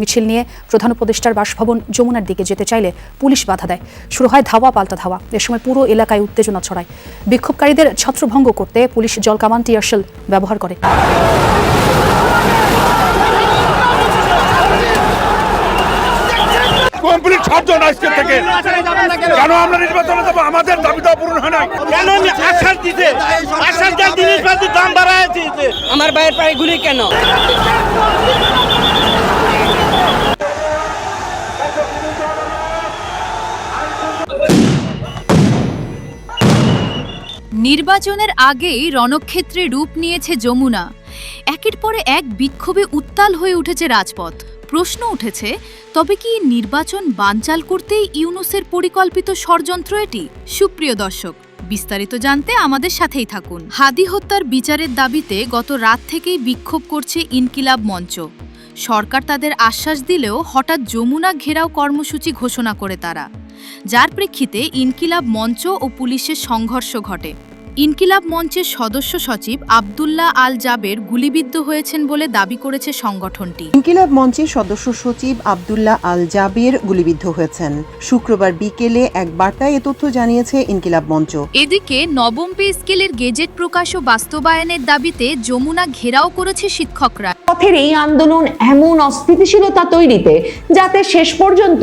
মিছিল নিয়ে প্রধান উপদেষ্টার বাসভবন যমুনার দিকে যেতে চাইলে পুলিশ বাধা দেয়। শুরু হয় ধাওয়া পাল্টা ধাওয়া। এ সময় পুরো এলাকায় উত্তেজনা ছড়ায়। বিক্ষোভকারীদের ছত্রভঙ্গ করতে পুলিশ জলকামান টিয়ারশেল ব্যবহার করে। কমপ্লিট ছাড়ছো না আজকে থেকে। কেন আমরা নির্বাচনে যাব? আমাদের দাবি দাওয়া পূরণ হয় নাই। কেন আশ্বাস দিতে? আশ্বাস দেয় জিনিসপাতির দাম বাড়ায় আমার ভাইয়ের পায়ে গুলি কেন? নির্বাচনের আগেই রণক্ষেত্রে রূপ নিয়েছে যমুনা। একের পরে এক বিক্ষোভে উত্তাল হয়ে উঠেছে রাজপথ। প্রশ্ন উঠেছে, তবে কি নির্বাচন বানচাল করতেই ইউনুসের পরিকল্পিত ষড়যন্ত্র এটি? সুপ্রিয় দর্শক, বিস্তারিত জানতে আমাদের সাথেই থাকুন। হাদি হত্যার বিচারের দাবিতে গত রাত থেকেই বিক্ষোভ করছে ইনকিলাব মঞ্চ। সরকার তাদের আশ্বাস দিলেও হঠাৎ যমুনা ঘেরাও কর্মসূচি ঘোষণা করে তারা। যার প্রেক্ষিতে ইনকিলাব মঞ্চ ও পুলিশের সংঘর্ষ ঘটে। ইনকিলাব মঞ্চের সদস্য সচিব আবদুল্লাহ আল জাবের গুলিবিদ্ধ হয়েছেন বলে দাবি করেছে সংগঠনটি। ইনকিলাব মঞ্চের সদস্য সচিব আবদুল্লাহ আল জাবের গুলিবিদ্ধ হয়েছেন। শুক্রবার বিকেলে এক বার্তায় এ তথ্য জানিয়েছে ইনকিলাব মঞ্চ। এদিকে নবম পে স্কেলের গেজেট প্রকাশ ও বাস্তবায়নের দাবিতে যমুনা ঘেরাও করেছে শিক্ষকরা। পথের এই আন্দোলন এমন অস্থিতিশীলতা তৈরিতে যাতে শেষ পর্যন্ত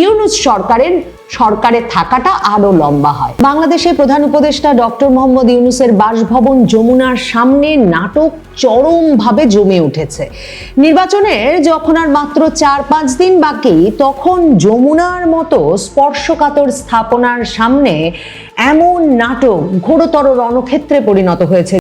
ইউনুস সরকারের সরকারে থাকাটা আরও লম্বা হয়। বাংলাদেশের প্রধান উপদেষ্টা ডক্টর মোহাম্মদ ইউনুসের বাসভবন যমুনার সামনে নাটক চরমভাবে জমে উঠেছে। নির্বাচনের যখন আর মাত্র চার পাঁচ দিন বাকি, তখন যমুনার মতো স্পর্শকাতর স্থাপনার সামনে এমন নাটক ঘোরতর রণক্ষেত্রে পরিণত হয়েছে।